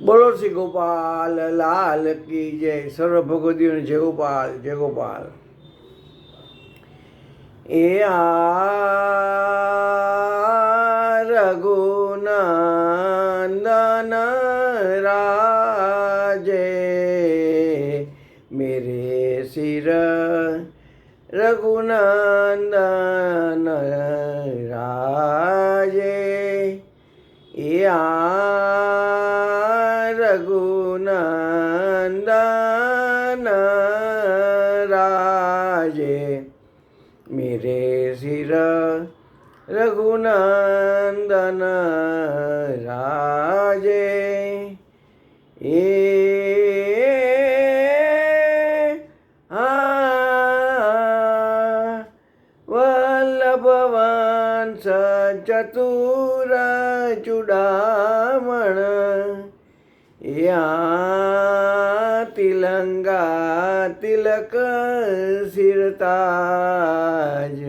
બોલો શ્રી ગોપાલ લાલ કી જય સર્વ ભગવદીઓને જય ગોપાલ જય ગોપાલ એ આ રઘુનંદન રાજે મેરે સિર રઘુનંદન रघुनंदन राजे मेरे सिर रघुनंदन राजे ए भवान् स યા તિલંગા તિલક સિરતાજ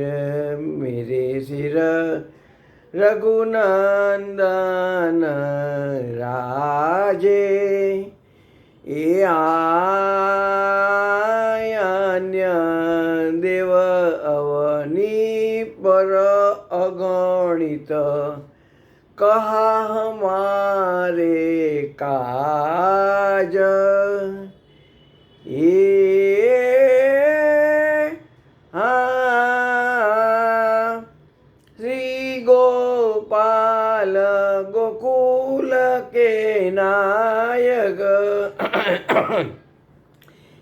મેરે સિર. રઘુનંદન રાજે. એ આયન્ય દેવ અવની પર અગણિત હમારે કાજ એ હા શ્રી ગોપાલ ગોકુલ કે નાયક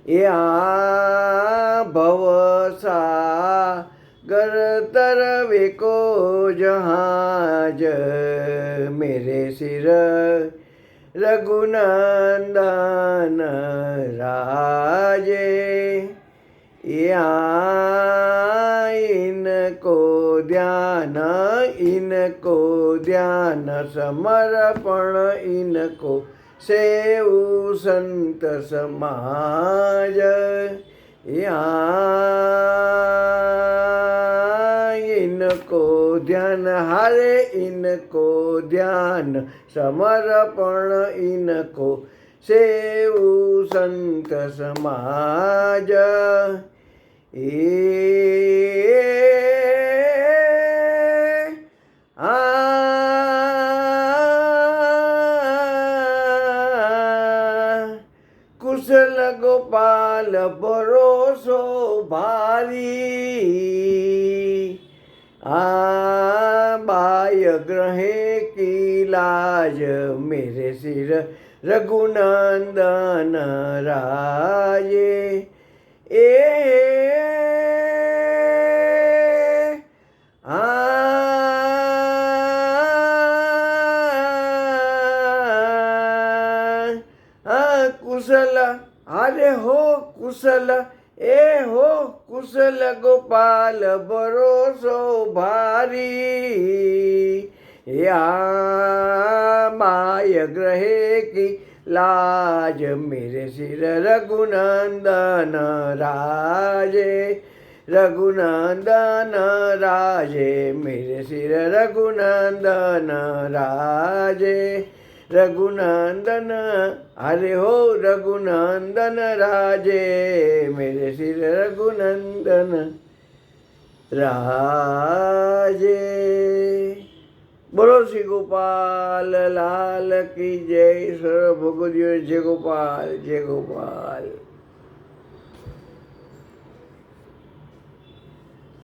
એ આ ભવસા गर तरवे को जहाज मेरे सिर रघुनंदन राजे या इनको ध्यान इनको ध्यान समर्पण इनको सेव संत समाज या ध्यान हारे इनको ध्यान, समर्पण इनको। सेव संत समाज, ए आ कुशल गोपाल भरोसो भारी। बाय ग्रहे की लाज मेरे सिर रघुनंदन राये। ए कुशल अरे हो कुशल। એ હો કુશલ ગોપાલ ભરોસો ભારી યા માય ગ્રહે કી લાજ મેરે સિર રઘુનંદન રાજે રઘુનંદન રાજે મેરે સિર રઘુનંદન રાજે રઘુનંદન હરે હો રઘુનંદન રાજે મેરે શ્રી રઘુનંદન રાજે બોલો શ્રી ગોપાલ લાલ કી જય સર્વ ભગવદીઓ જય ગોપાલ જય ગોપાલ